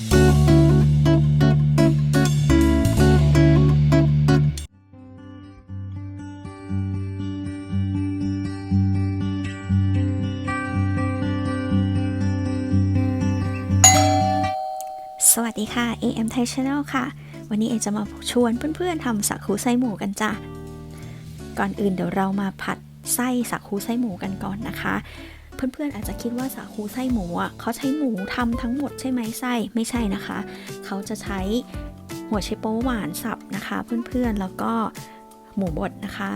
สวัสดีค่ะ AM Thai Channel ค่ะ วันนี้เอจะมาชวนเพื่อนๆทำสักคูไส้หมูกันจ้ะ ก่อนอื่นเดี๋ยวเรามาผัดไส้สักคูไส้หมูกันก่อนนะคะ เพื่อนๆอาจจะคิดว่าสักคูไส้หมูอะเขาใช้หมูทำทั้งหมดใช่ไหมไส้ไม่ใช่นะคะ เขาจะใช้หัวไชโป๊หวานสับนะคะ เพื่อนๆแล้วก็หมูบดนะคะ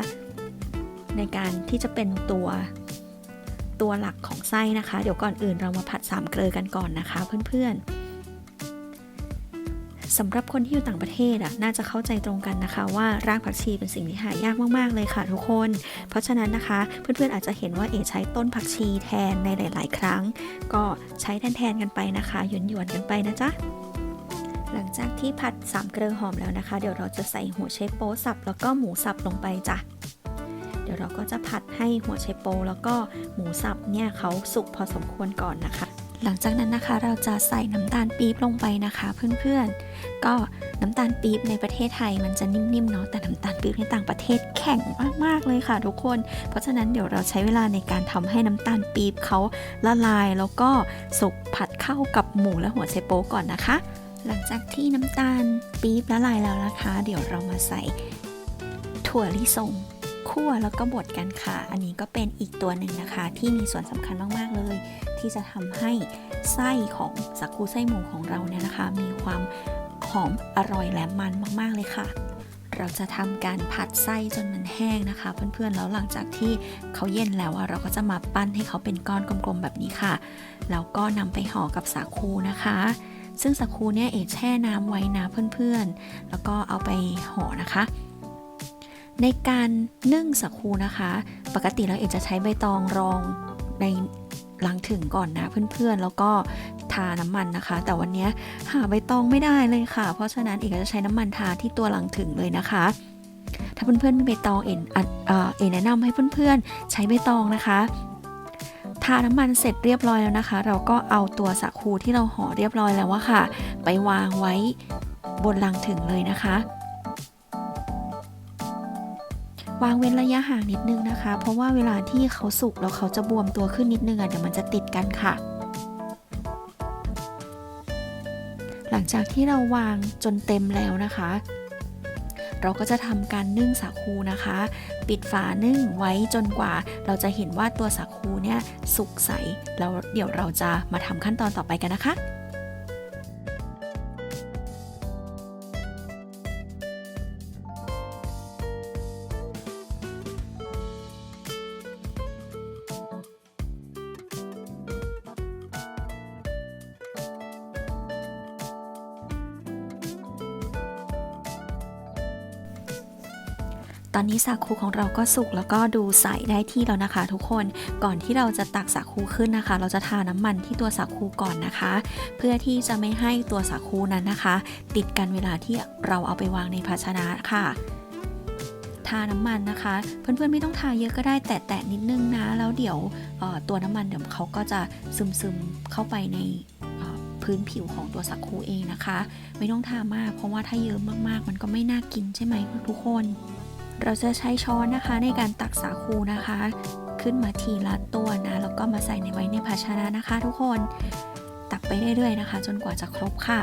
ในการที่จะเป็นตัวตัวหลักของไส้นะคะ เดี๋ยวก่อนอื่นเรามาผัดสามเกลือกันก่อนนะคะ เพื่อนๆ สำหรับคนที่อยู่ต่างประเทศอะน่าจะเข้าใจตรงกันนะคะ ว่ารากผักชีเป็นสิ่งที่หายากมากๆเลยค่ะทุกคน เพราะฉะนั้นนะคะ เพื่อนๆอาจจะเห็นว่าเอใช้ต้นผักชีแทนในหลาย ๆ ครั้ง ก็ใช้แทนๆกันไปนะคะหยวนๆกันไปนะจ๊ะหลังจากที่ผัดสามเกลือหอมแล้วนะคะ เดี๋ยวเราจะใส่หัวเชโป๊สับแล้วก็หมูสับลงไปจ้ะเดี๋ยวเราก็จะผัดให้หัวเชโป๊แล้วก็หมูสับเนี่ยเขาสุกพอสมควรก่อนนะคะ หลังจากนั้นนะคะเราจะใส่น้ำตาลปี๊บลงไปนะคะเพื่อนๆ ก็น้ำตาลปี๊บในประเทศไทยมันจะนิ่มๆเนาะแต่น้ำตาลปี๊บในต่างประเทศแข็งมากๆเลยค่ะทุกคน เพราะฉะนั้นเดี๋ยวเราใช้เวลาในการทำให้น้ำตาลปี๊บเขาละลาย แล้วก็สุกผัดเข้ากับหมูและหัวไชโป๊ก่อนนะคะ หลังจากที่น้ำตาลปี๊บละลายแล้วนะคะ เดี๋ยวเรามาใส่ถั่วลิสง คั่วแล้วก็บดกันค่ะ อันนี้ก็เป็นอีกตัวหนึ่งนะคะ ที่มีส่วนสำคัญมากๆเลย ที่จะทำให้ไส้ของสักคูไส้หมูของเราเนี่ยนะคะ มีความหอมอร่อยและมันมากๆเลยค่ะ เราจะทำการผัดไส้จนมันแห้งนะคะ เพื่อนๆแล้วหลังจากที่เขาเย็นแล้วเราก็จะมาปั้นให้เขาเป็นก้อนกลมๆแบบนี้ค่ะแล้วก็นำไปห่อกับสาคูนะคะซึ่งสาคูเนี่ยเอแช่น้ำไว้นะเพื่อนๆ แล้วก็เอาไปห่อนะคะ ในการนึ่งสาคูนะคะ ปกติแล้วเอกจะใช้ใบตองรองในลังถึงก่อนนะเพื่อนๆ แล้วก็ทาน้ำมันนะคะ แต่วันนี้หาใบตองไม่ได้เลยค่ะ เพราะฉะนั้นเอกจะใช้น้ำมันทาที่ตัวลังถึงเลยนะคะ ถ้าเพื่อนๆมีใบตองเอ็นเอ่อเอ็นแนะนำให้เพื่อนๆ ใช้ใบตองนะคะทาน้ำมันเสร็จเรียบร้อยแล้วนะคะ เราก็เอาตัวสาคูที่เราห่อเรียบร้อยแล้วว่าค่ะ ไปวางไว้บนลังถึงเลยนะคะ วางเว้นระยะห่างนิดนึงนะคะ เพราะว่าเวลาที่เขาสุกแล้วเขาจะบวมตัวขึ้นนิดนึงอะเดี๋ยวมันจะติดกันค่ะ หลังจากที่เราวางจนเต็มแล้วนะคะ เราก็จะทำการนึ่งสาคูนะคะ ปิดฝานึ่งไว้จนกว่า เราจะเห็นว่าตัวสาคูเนี่ยสุกใสแล้วเดี๋ยวเราจะมาทำขั้นตอนต่อไปกันนะคะ ตอนนี้สาคูของเราก็สุกแล้วก็ดูใสได้ที่แล้วนะคะ ทุกคนก่อนที่เราจะตักสาคูขึ้นนะคะ เราจะทาน้ำมันที่ตัวสาคูก่อนนะคะ เพื่อที่จะไม่ให้ตัวสาคูนั้นนะคะ ติดกันเวลาที่เราเอาไปวางในภาชนะค่ะทาน้ำมันนะคะ เพื่อนๆไม่ต้องทาเยอะก็ได้แต่แตะนิดนึงนะ แล้วเดี๋ยวตัวน้ำมันเดี๋ยวเขาก็จะซึมๆเข้าไปในพื้นผิวของตัวสาคูเองนะคะ ไม่ต้องทามาก เพราะว่าถ้าเยอะมากๆ มันก็ไม่น่ากินใช่ไหมทุกคน เราจะใช้ช้อนนะคะในการตักสาคูนะคะ ขึ้นมาทีละตัวนะแล้วก็มาใส่ในไว้ในภาชนะนะคะ ทุกคนตักไปเรื่อยๆนะคะ จนกว่าจะครบค่ะ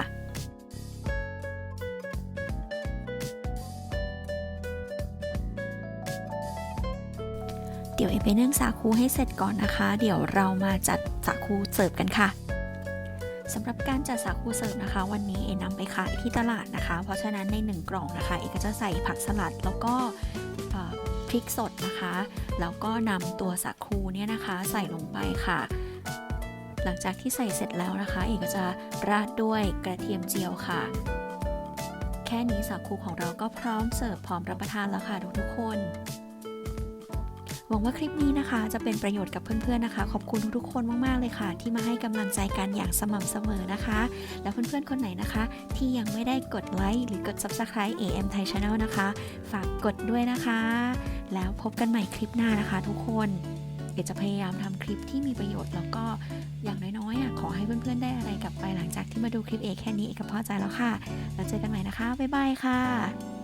เดี๋ยวเอไปนึ่งสาคูให้เสร็จก่อนนะคะ เดี๋ยวเรามาจัดสาคูเสิร์ฟกันค่ะ สำหรับการจัดสาคูเสิร์ฟนะคะ วันนี้เอนำไปขายที่ตลาดนะคะ เพราะฉะนั้นใน 1 กล่องนะคะ เอก็จะใส่ผักสลัดแล้วก็พริกสดนะคะ แล้วก็นำตัวสาคูเนี่ยนะคะใส่ลงไปค่ะ หลังจากที่ใส่เสร็จแล้วนะคะ เอกก็จะราดด้วยกระเทียมเจียวค่ะ แค่นี้สาคูของเราก็พร้อมเสิร์ฟพร้อมรับประทานแล้วค่ะทุกๆคน หวังว่าคลิปนี้นะคะ จะเป็นประโยชน์กับเพื่อนๆนะคะ ขอบคุณทุกๆคนมากๆเลยค่ะ ที่มาให้กำลังใจกันอย่างสม่ำเสมอนะคะ แล้วเพื่อนๆคนไหนนะคะ ที่ยังไม่ได้กดไลค์หรือกด Subscribe AM Thai Channel นะคะ ฝากกดด้วยนะคะ แล้วพบกันใหม่คลิปหน้านะคะ ทุกคนเดี๋ยวจะพยายามทำคลิปที่มีประโยชน์แล้วก็อย่างน้อยๆขอให้เพื่อนๆได้อะไรกลับไปหลังจากที่มาดูคลิปเอแค่นี้เอกพอใจแล้วค่ะ แล้วเจอกันใหม่นะคะ บ๊ายบายค่ะ